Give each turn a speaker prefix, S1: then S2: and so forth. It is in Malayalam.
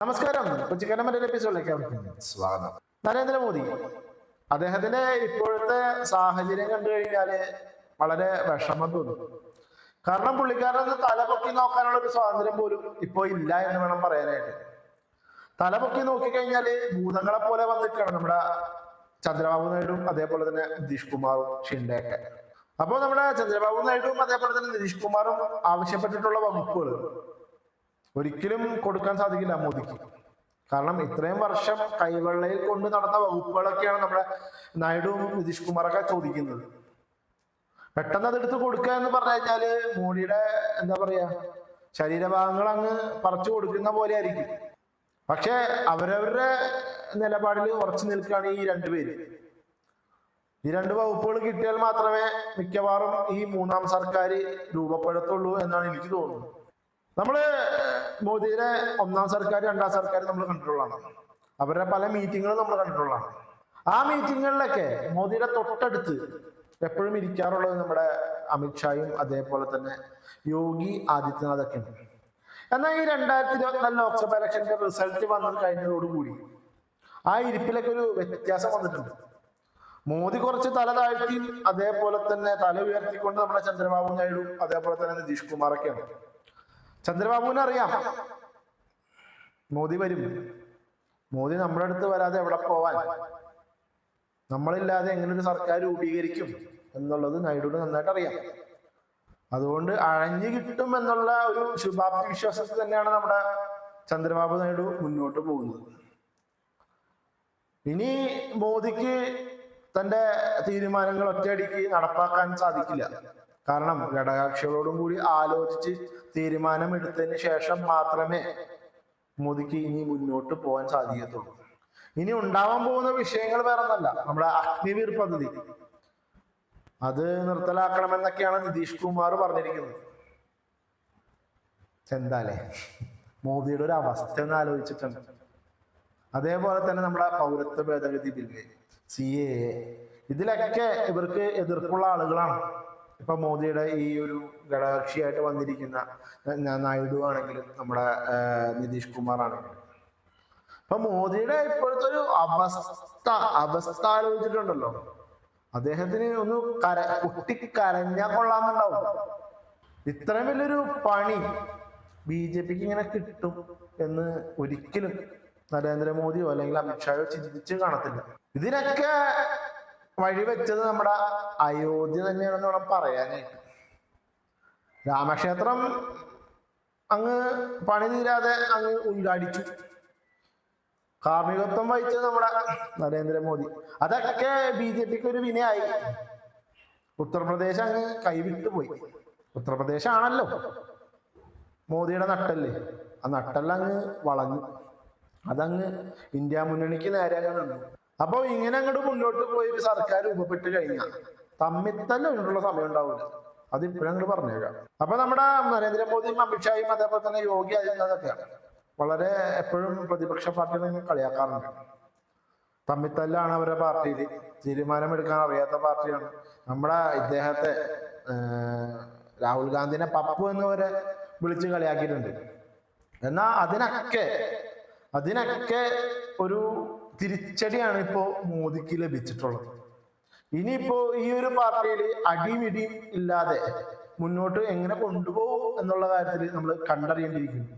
S1: നമസ്കാരം. കൊച്ചിക്കാരൻ മറ്റൊരു എപ്പിസോഡിലേക്ക് സ്വാഗതം. നരേന്ദ്രമോദി അദ്ദേഹത്തിന്റെ ഇപ്പോഴത്തെ സാഹചര്യം കണ്ടു കഴിഞ്ഞാൽ വളരെ വിഷമം തോന്നും. കാരണം പുള്ളിക്കാരന് തല പൊക്കി നോക്കാനുള്ള ഒരു സ്വാതന്ത്ര്യം പോലും ഇപ്പോ ഇല്ല എന്ന് വേണം പറയാനായിട്ട്. തല പൊക്കി നോക്കിക്കഴിഞ്ഞാൽ ഭൂതങ്ങളെ പോലെ വന്നിട്ടാണ് നമ്മുടെ ചന്ദ്രബാബു നായിഡുവും അതേപോലെ തന്നെ നിതീഷ് കുമാറും ഷിൻഡെയൊക്കെ. അപ്പോൾ നമ്മുടെ ചന്ദ്രബാബു നായിഡുവും അതേപോലെ തന്നെ നിതീഷ് കുമാറും ആവശ്യപ്പെട്ടിട്ടുള്ള വകുപ്പുകൾ ഒരിക്കലും കൊടുക്കാൻ സാധിക്കില്ല മോദിക്ക്. കാരണം ഇത്രയും വർഷം കൈവെള്ളയിൽ കൊണ്ട് നടന്ന വകുപ്പുകളൊക്കെയാണ് നമ്മുടെ നായിഡുവും നിതീഷ് കുമാറൊക്കെ ചോദിക്കുന്നത്. പെട്ടെന്ന് അതെടുത്ത് കൊടുക്കുക എന്ന് പറഞ്ഞു കഴിഞ്ഞാൽ മോഡിയുടെ എന്താ പറയാ ശരീരഭാഗങ്ങൾ അങ്ങ് പറിച്ചു കൊടുക്കുന്ന പോലെ ആയിരിക്കും പക്ഷെ അവരവരുടെ നിലപാടിൽ ഉറച്ചു നിൽക്കുകയാണ് ഈ രണ്ടുപേര് ഈ രണ്ട് വകുപ്പുകൾ കിട്ടിയാൽ മാത്രമേ മിക്കവാറും ഈ മൂന്നാം സർക്കാർ രൂപപ്പെടുത്തുള്ളൂ എന്നാണ് എനിക്ക് തോന്നുന്നത്. നമ്മൾ മോദിയുടെ ഒന്നാം സർക്കാർ രണ്ടാം സർക്കാർ നമ്മൾ കണ്ടിട്ടുള്ളതാണ്. അവരുടെ പല മീറ്റിങ്ങുകളും നമ്മൾ കണ്ടിട്ടുള്ളതാണ്. ആ മീറ്റിങ്ങുകളിലൊക്കെ മോദിയുടെ തൊട്ടടുത്ത് എപ്പോഴും ഇരിക്കാറുള്ളത് നമ്മുടെ അമിത്ഷായും അതേപോലെ തന്നെ യോഗി ആദിത്യനാഥ് ഒക്കെ ഉണ്ട് എന്നാൽ ഈ രണ്ടായിരത്തി ഇരുപത്തിനാല് ലോക്സഭ ഇലക്ഷന്റെ റിസൾട്ട് വന്നത് കഴിഞ്ഞതോടുകൂടി ആ ഇരിപ്പിലൊക്കെ ഒരു വ്യത്യാസം വന്നിട്ടുണ്ട്. മോദി കുറച്ച് തല താഴ്ത്തി അതേപോലെ തന്നെ തല ഉയർത്തിക്കൊണ്ട് നമ്മുടെ ചന്ദ്രബാബു നായിഡു അതേപോലെ തന്നെ നിതീഷ് കുമാറൊക്കെയാണ്. ചന്ദ്രബാബുവിനെ അറിയാം. മോദി വരും. മോദി നമ്മുടെ അടുത്ത് വരാതെ എവിടെ പോവാൻ? നമ്മളില്ലാതെ എങ്ങനെ ഒരു സർക്കാർ രൂപീകരിക്കും എന്നുള്ളത് നായിഡുവിന് നന്നായിട്ട് അറിയാം. അതുകൊണ്ട് അഴഞ്ഞു കിട്ടും എന്നുള്ള ഒരു ശുഭാപ്തി വിശ്വാസത്തിൽ തന്നെയാണ് നമ്മുടെ ചന്ദ്രബാബു നായിഡു മുന്നോട്ട് പോകുന്നത്. ഇനി മോദിക്ക് തന്റെ തീരുമാനങ്ങൾ ഒറ്റയടിക്ക് നടപ്പാക്കാൻ സാധിക്കില്ല. കാരണം ഘടകകക്ഷികളോടും കൂടി ആലോചിച്ച് തീരുമാനമെടുത്തതിന് ശേഷം മാത്രമേ മോദിക്ക് ഇനി മുന്നോട്ട് പോകാൻ സാധിക്കത്തുള്ളൂ. ഇനി ഉണ്ടാവാൻ പോകുന്ന വിഷയങ്ങൾ വേറെ ഒന്നല്ല നമ്മുടെ അഗ്നിവീർ പദ്ധതി. അത് നിർത്തലാക്കണമെന്നൊക്കെയാണ് നിതീഷ് കുമാർ പറഞ്ഞിരിക്കുന്നത്. എന്താലേ? മോദിയുടെ ഒരു അവസ്ഥ ഒന്ന് ആലോചിച്ചിട്ടുണ്ട്. അതേപോലെ തന്നെ നമ്മുടെ പൗരത്വ ഭേദഗതി ബില്ല് സി എ. ഇതിലൊക്കെ ഇവർക്ക് എതിർപ്പുള്ള ആളുകളാണ്. ഇപ്പൊ മോദിയുടെ ഈ ഒരു ഘടകകക്ഷിയായിട്ട് വന്നിരിക്കുന്ന നായിഡു ആണെങ്കിലും നമ്മുടെ നിതീഷ് കുമാർ ആണെങ്കിലും. അപ്പൊ മോദിയുടെ ഇപ്പോഴത്തെ ഒരു അവസ്ഥ അവസ്ഥ ആലോചിച്ചിട്ടുണ്ടല്ലോ. അദ്ദേഹത്തിന് ഒന്ന് കര കുട്ടി കരഞ്ഞാ കൊള്ളാന്നുണ്ടാവും ഇത്രയും വലിയൊരു പണി ബി ജെ പിക്ക് ഇങ്ങനെ കിട്ടും എന്ന് ഒരിക്കലും നരേന്ദ്രമോദിയോ അല്ലെങ്കിൽ അമിത്ഷായോ ചിന്തിച്ച് കാണത്തില്ല. ഇതിനൊക്കെ വഴിവെച്ചത് നമ്മുടെ അയോധ്യ തന്നെയാണെന്ന് വേണം പറയാനായിട്ട് രാമക്ഷേത്രം അങ്ങ് പണി തീരാതെ അങ്ങ് ഉദ്ഘാടിച്ചു. കാർമ്മികത്വം വഹിച്ചത് നമ്മുടെ നരേന്ദ്രമോദി. അതൊക്കെ ബി ജെ പിക്ക് ഒരു വിനയായി. ഉത്തർപ്രദേശ് അങ്ങ് കൈവിട്ടു പോയി. ഉത്തർപ്രദേശ് ആണല്ലോ. മോദിയുടെ നട്ടല്ലേ. ആ നട്ടല്ല അങ്ങ് വളഞ്ഞു. അതങ്ങ് ഇന്ത്യ മുന്നണിക്ക് നേരെ നിന്നു. അപ്പൊ ഇങ്ങനെ അങ്ങോട്ട് മുന്നോട്ട് പോയി ഒരു സർക്കാർ രൂപപ്പെട്ട് കഴിഞ്ഞാൽ തമ്മിത്തല്ല ഉള്ള സമയം ഉണ്ടാവില്ല അത് അങ്ങോട്ട് പറഞ്ഞേക്കാം. അപ്പൊ നമ്മുടെ നരേന്ദ്രമോദിയും അമിത്ഷായും അതേപോലെ തന്നെ യോഗി ആദിത്യനാഥൊക്കെയാണ് വളരെ എപ്പോഴും പ്രതിപക്ഷ പാർട്ടികളെ കളിയാക്കാറുണ്ട്. തമ്മിത്തല്ലാണ് അവരുടെ പാർട്ടിയിൽ തീരുമാനമെടുക്കാൻ അറിയാത്ത പാർട്ടിയാണ്. നമ്മുടെ ഇദ്ദേഹത്തെ രാഹുൽ ഗാന്ധിനെ പപ്പു എന്നിവരെ വിളിച്ച് കളിയാക്കിയിട്ടുണ്ട്. എന്നാൽ അതിനൊക്കെ അതിനൊക്കെ ഒരു തിരിച്ചടിയാണ് ഇപ്പോ മോദിക്ക് ലഭിച്ചിട്ടുള്ളത്. ഇനിയിപ്പോ ഈ ഒരു പാർട്ടിയിൽ അടിമിടി ഇല്ലാതെ മുന്നോട്ട് എങ്ങനെ കൊണ്ടുപോകും എന്നുള്ള കാര്യത്തിൽ നമ്മൾ കണ്ടറിയേണ്ടിയിരിക്കുന്നു.